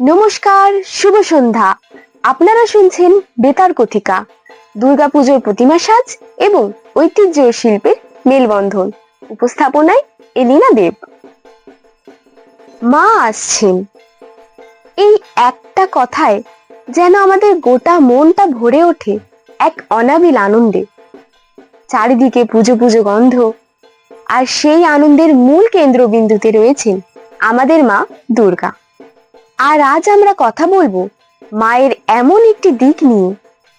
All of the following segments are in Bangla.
নমস্কার, শুভ সন্ধ্যা। আপনারা শুনছেন বেতার কথিকা, দুর্গাপুজোর প্রতিমা সাজ এবং ঐতিহ্য শিল্পের মেলবন্ধন। উপস্থাপনায় এলিনা দেব। মা আসছেন। এই একটা কথায় যেন আমাদের গোটা মনটা ভরে ওঠে এক অনাবিল আনন্দে। চারিদিকে পুজো পুজো গন্ধ, আর সেই আনন্দের মূল কেন্দ্রবিন্দুতে রয়েছেন আমাদের মা দুর্গা। আর আজ আমরা কথা বলব মায়ের এমন একটি দিক নিয়ে,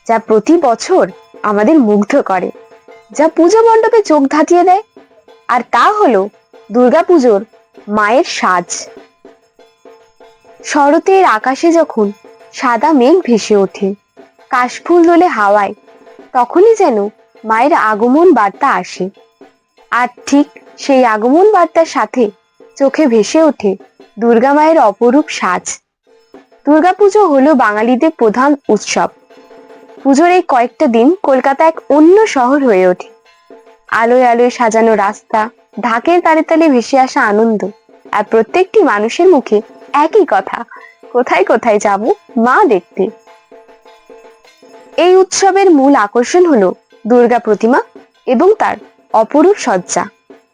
যা প্রতি বছর আমাদের মুগ্ধ করে, যা পুজো মণ্ডপে চোখ ধাঁধিয়ে দেয়। আর তা হলো দুর্গাপুজোর মায়ের সাজ। শরতের আকাশে যখন সাদা মেঘ ভেসে ওঠে, কাশফুল দোলে হাওয়ায়, তখনই যেন মায়ের আগমন বার্তা আসে। আর ঠিক সেই আগমন বার্তার সাথে চোখে ভেসে ওঠে দুর্গা মায়ের অপরূপ সাজ। দুর্গাপুজো হলো বাঙালিদের প্রধান উৎসব। পুজোর এই কয়েকটা দিন কলকাতা এক অন্য শহর হয়ে ওঠে। আলোয় আলোয় সাজানো রাস্তা, ঢাকের তালে তালে ভেসে আসা আনন্দ আর প্রত্যেকটি মানুষের মুখে একই কথা, কোথায় কোথায় যাব মা দেখতে। এই উৎসবের মূল আকর্ষণ হলো দুর্গা প্রতিমা এবং তার অপরূপ সজ্জা।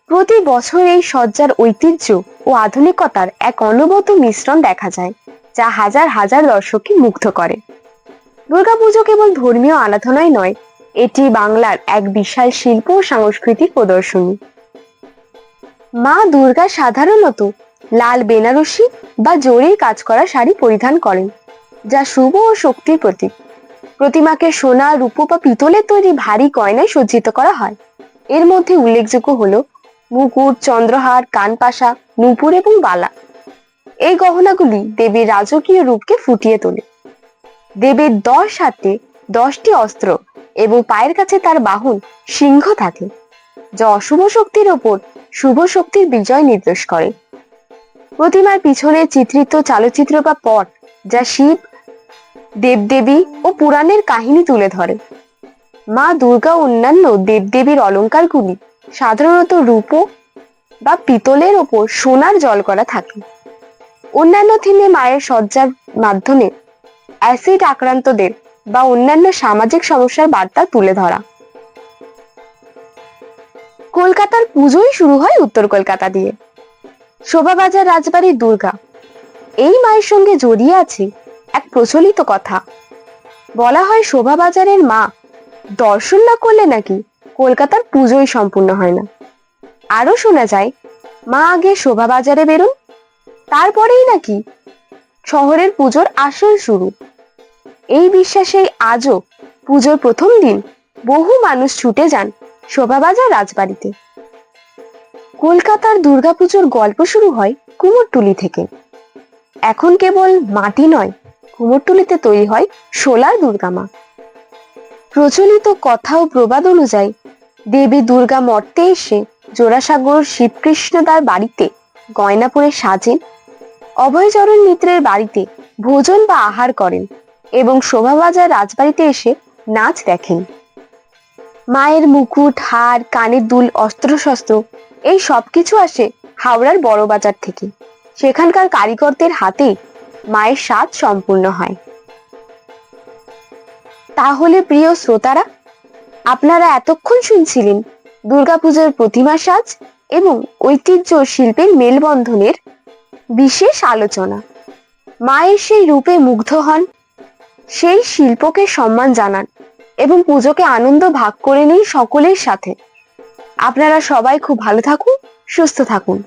প্রতি বছর এই সজ্জার ঐতিহ্য ও আধুনিকতার এক অনবত মিশ্রণ দেখা যায়, যা হাজার হাজার দর্শককে মুগ্ধ করে। দুর্গাপুজো কেবল ধর্মীয় আরাধনাই নয়, এটি বাংলার এক বিশাল শিল্প ও সাংস্কৃতিক প্রদর্শনী। মা দুর্গা সাধারণত লাল বেনারসি বা জরির কাজ করা শাড়ি পরিধান করেন, যা শুভ ও শক্তির প্রতীক। প্রতিমাকে সোনা, রূপো বা পিতলের তৈরি ভারী গয়নায় সজ্জিত করা হয়। এর মধ্যে উল্লেখযোগ্য হলো মুকুট, চন্দ্রহার, কানপাশা, নূপুর এবং বালা। এই গহনাগুলি দেবীর রাজকীয় রূপকে ফুটিয়ে তোলে। দেবীর দশ হাতে দশটি অস্ত্র এবং পায়ের কাছে তার বাহন সিংহ থাকে, যা অশুভ শক্তির ওপর শুভ শক্তির বিজয় নির্দেশ করে। প্রতিমার পিছনে চিত্রিত চালচিত্র বা পট, যা শিব, দেবদেবী ও পুরাণের কাহিনী তুলে ধরে। মা দুর্গা অন্যান্য দেবদেবীর অলংকারগুলি সাধারণত রূপো বা পিতলের ওপর সোনার জল করা থাকে। অন্যান্য থিমে মায়ের সজ্জার মাধ্যমে অ্যাসিড আক্রান্তদের বা অন্যান্য সামাজিক সমস্যার বার্তা তুলে ধরা। কলকাতার পুজোই শুরু হয় উত্তর কলকাতা দিয়ে। শোভাবাজার রাজবাড়ির দুর্গা। এই মায়ের সঙ্গে জড়িয়ে আছে এক প্রচলিত কথা। বলা হয় শোভাবাজারের মা দর্শন না করলে নাকি কলকাতার পুজোই সম্পূর্ণ হয় না। আরও শোনা যায়, মা আগে শোভাবাজারে বেরোন, তারপরেই নাকি শহরের পুজোর আসল শুরু। এই বিশ্বাসেই আজও পুজোর প্রথম দিন বহু মানুষ ছুটে যান শোভাবাজার রাজবাড়িতে। কলকাতার দুর্গাপুজোর গল্প শুরু হয় কুমোরটুলি থেকে। এখন কেবল মাটি নয়, কুমোরটুলিতে তৈরি হয় সোলার দুর্গামা। প্রচলিত কথা ও প্রবাদ অনুযায়ী দেবী দুর্গা মর্তে এসে জোড়াসাগর শ্রীকৃষ্ণদার বাড়িতে গয়না পরে সাজেন। অভয়চরণ মিত্রের বাড়িতে ভোজন বা আহার করেন এবং শোভাবাজার রাজবাড়িতে এসে নাচ দেখেন। মায়ের মুকুট, হার, কানের দুল, অস্ত্রশস্ত্র, এই সবকিছু আসে হাওড়ার বড় বাজার থেকে। সেখানকার কারিগরদের হাতে মায়ের স্বাদ সম্পূর্ণ হয়। তাহলে প্রিয় শ্রোতারা আপনারা এতক্ষণ শুনছিলেন দুর্গাপূজার প্রতিমা সাজ এবং ঐতিহ্য শিল্পের মেলবন্ধনের বিশেষ আলোচনা। মায়ের সেই রূপে মুগ্ধ হন, সেই শিল্পকে সম্মান জানান এবং পুজোকে আনন্দ ভাগ করে নিন সকলের সাথে। আপনারা সবাই খুব ভালো থাকুন, সুস্থ থাকুন।